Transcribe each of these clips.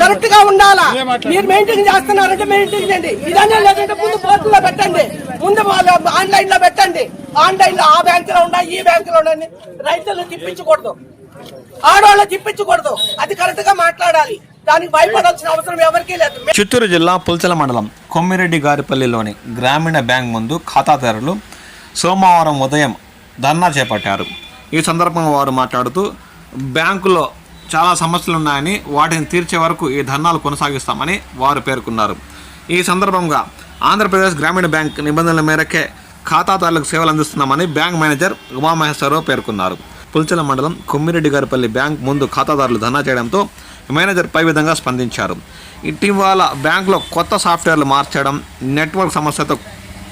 కరెక్ట్గా ఉండాలా? మీరు మెయింటైన్ చేస్తున్నారంటే మెయింటైన్ చేయండి. ఇదనే లేదంటే ముందు పోర్టులో పెట్టండి. ముందు ఆన్లైన్లో పెట్టండి. ఆన్లైన్లో ఆ బ్యాంక్లో ఉండా ఈ బ్యాంక్లో ఉండండి రైతులు తిప్పించకూడదు. ఆడవాళ్ళు తిప్పించకూడదు. అది కరెక్ట్గా మాట్లాడాలి. దానికి భయపడాల్సిన అవసరం ఎవరికీ లేదు. చిత్తూరు జిల్లా పుల్చల మండలం కొమ్మిరెడ్డి గారిపల్లిలోని గ్రామీణ బ్యాంక్ ముందు ఖాతాదారులు సోమవారం ఉదయం ధర్నా చేపట్టారు. ఈ సందర్భంగా వారు మాట్లాడుతూ బ్యాంకులో చాలా సమస్యలు ఉన్నాయని వాటిని తీర్చే వరకు ఈ ధర్నాలు కొనసాగిస్తామని వారు పేర్కొన్నారు. ఈ సందర్భంగా ఆంధ్రప్రదేశ్ గ్రామీణ బ్యాంక్ నిబంధనల మేరకే ఖాతాదారులకు సేవలు అందిస్తున్నామని బ్యాంక్ మేనేజర్ ఉమామహేశ్వరరావు పేర్కొన్నారు. పుల్చల మండలం కొమ్మిరెడ్డి గారిపల్లి బ్యాంక్ ముందు ఖాతాదారులు ధర్నా చేయడంతో మేనేజర్ పై విధంగా స్పందించారు. ఇటీవల బ్యాంకులో కొత్త సాఫ్ట్వేర్లు మార్చడం నెట్వర్క్ సమస్యతో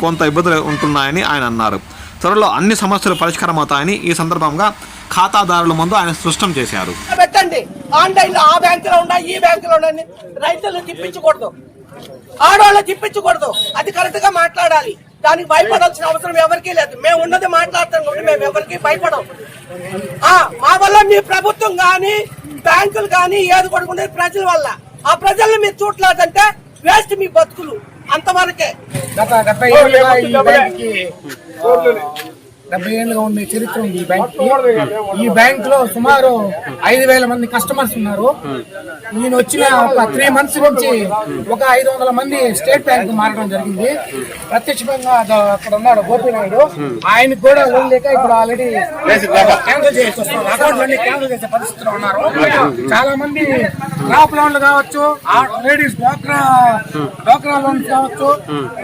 కొంత ఇబ్బందులు ఉంటున్నాయని ఆయన అన్నారు. త్వరలో అన్ని సమస్యలు పరిష్కారం అవుతాయని ఈ సందర్భంగా ఖాతాదారుల ముందు ఆయన స్పష్టం చేశారు. పెట్టండి. ఆన్లైన్లో ఆ బ్యాంక్లో ఉండా ఈ బ్యాంక్లో ఉండండి రైతులు తిప్పించకూడదు. ఆడవాళ్ళు తిప్పించకూడదు. అది కరెక్ట్గా మాట్లాడాలి. దానికి భయపడాల్సిన అవసరం ఎవరికీ లేదు. మేము ఉన్నది మాట్లాడతాం కాబట్టి మేము ఎవరికి భయపడం ఆ మా వల్ల మీ ప్రభుత్వం గాని బ్యాంకులు గాని ఏది కొడుకునేది ప్రజల వల్ల. ఆ ప్రజల్ని మీరు చూడలేదంటే వేస్ట్ మీ బతుకులు. అంతవరకే. డెబ్బై ఏళ్ళుగా ఉండే చరిత్ర ఉంది ఈ బ్యాంక్ ఈ బ్యాంక్లో సుమారు ఐదు వేల మంది కస్టమర్స్ ఉన్నారు. నేను వచ్చిన ఒక త్రీ మంత్స్ నుంచి ఒక ఐదు వందల మంది స్టేట్ బ్యాంక్ మారడం జరిగింది. ప్రత్యక్షంగా అక్కడ ఉన్నాడు గోపీనాయుడు. ఆయనకు కూడా లోన్ లేక ఇప్పుడు ఆల్రెడీ క్యాన్సిల్ చేసి వస్తున్నారు అకౌంట్ అన్ని క్యాన్సిల్ చేసే పరిస్థితిలో ఉన్నారు. చాలా మంది క్రాప్ లోన్లు కావచ్చు లేడీస్ డ్వాక్రా డ్వాక్రా లోన్స్ కావచ్చు.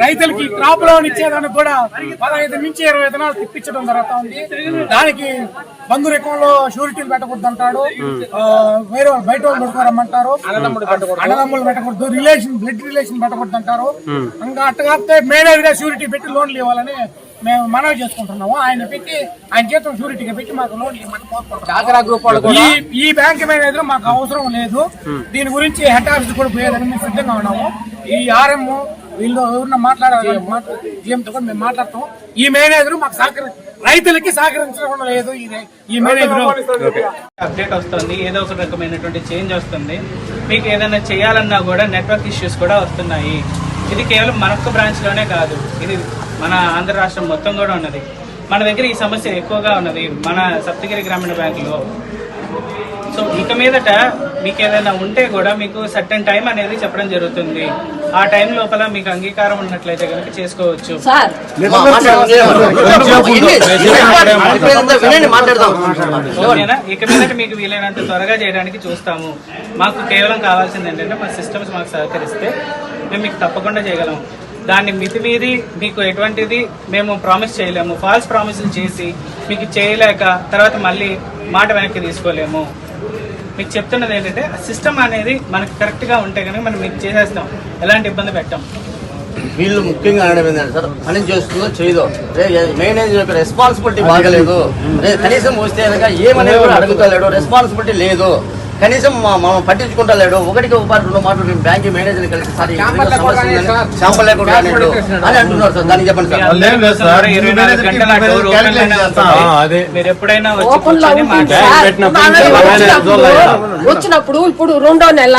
రైతులకి క్రాప్ లోన్ ఇచ్చేదానికి కూడా పదహైదు నుంచి ఇరవై విధానాలు తిప్పించడం జరుగుతా ఉంది దానికి బంధు రకంలో షూరిటీలు పెట్టకూడదు అంటాడు వేరే వాళ్ళు బయట వాళ్ళు పెట్టుకోరమ్మంటారు అన్నదమ్ములు పెట్టకూడదు. రిలేషన్ బ్లడ్ రిలేషన్ పెట్టకూడదు అంటారు ఇంకా అట్ట కాకపోతే మేనేజ్గా షూరిటీ పెట్టి లోన్లు ఇవ్వాలని మేము మనవి చేసుకుంటున్నాము. ఆయన పెట్టి ఆయన చేతులు షూరిటీగా పెట్టి మాకు లోన్లు ఇవ్వమని ఈ ఈ బ్యాంక్ మేనేజర్ మాకు అవసరం లేదు. దీని గురించి హెడ్ ఆఫీస్ కూడా పోయేదని మేము సిద్ధంగా ఉన్నాము. ఈ ఆర్ఎం వీళ్ళు ఎవరన్నా మాట్లాడాలి జీఎంతో కూడా మేము మాట్లాడతాం ఈ మేనేజర్ మాకు సహకరి రైతులకి సహకరించడం లేదు ఈ రే- ఈ మేనేజర్. అప్డేట్ వస్తుంది. ఏదో ఒక రకమైనటువంటి చేంజ్ వస్తుంది. మీకు ఏదైనా చేయాలన్నా కూడా నెట్వర్క్ ఇష్యూస్ కూడా వస్తున్నాయి. ఇది కేవలం మనొక్క బ్రాంచ్లోనే కాదు. ఇది మన ఆంధ్ర రాష్ట్రం మొత్తం కూడా ఉన్నది. మన దగ్గర ఈ సమస్య ఎక్కువగా ఉన్నది. మన సప్తగిరి గ్రామీణ బ్యాంకులో. సో ఇక మీదట మీకు ఏదైనా ఉంటే కూడా మీకు సర్టన్ టైం అనేది చెప్పడం జరుగుతుంది. ఆ టైం లోపల మీకు అంగీకారం ఉన్నట్లయితే కనుక చేసుకోవచ్చు. సార్ ఓకేనా? ఇక మీదట మీకు వీలైనంత త్వరగా చేయడానికి చూస్తాము. మాకు కేవలం కావాల్సింది ఏంటంటే మా సిస్టమ్స్ మాకు సహకరిస్తే మేము మీకు తప్పకుండా చేయగలం. దాన్ని మితిమీరి మీకు ఎటువంటిది మేము ప్రామిస్ చేయలేము. ఫాల్స్ ప్రామిస్లు చేసి మీకు చేయలేక తర్వాత మళ్ళీ మాట వెనక్కి తీసుకోలేము. మీకు చెప్తున్నది ఏంటంటే సిస్టమ్ అనేది మనకి కరెక్ట్గా ఉంటే కనుక మనం మీకు చేసేస్తాం. ఎలాంటి ఇబ్బంది పెట్టాం. వీళ్ళు ముఖ్యంగా అనడం ఏంటంటే సార్ పని చేస్తుందో చేయదో. మేనేజర్ యొక్క రెస్పాన్సిబిలిటీ బాగలేదు. రే కనీసం వస్తే కనుక ఏమనేది కూడా అడుగుతలేడు. రెస్పాన్సిబిలిటీ లేదు. కనీసం మా- మనం పట్టించుకుంటలేడు. ఒకటికి ఒక పాటు రెండు మాటలు మేము బ్యాంక్ మేనేజర్ కలిసి సార్ శాంపల్ లేకుండా అని అంటున్నారు సార్. దానికి చెప్పండి సార్. వచ్చినప్పుడు ఇప్పుడు రెండో నెల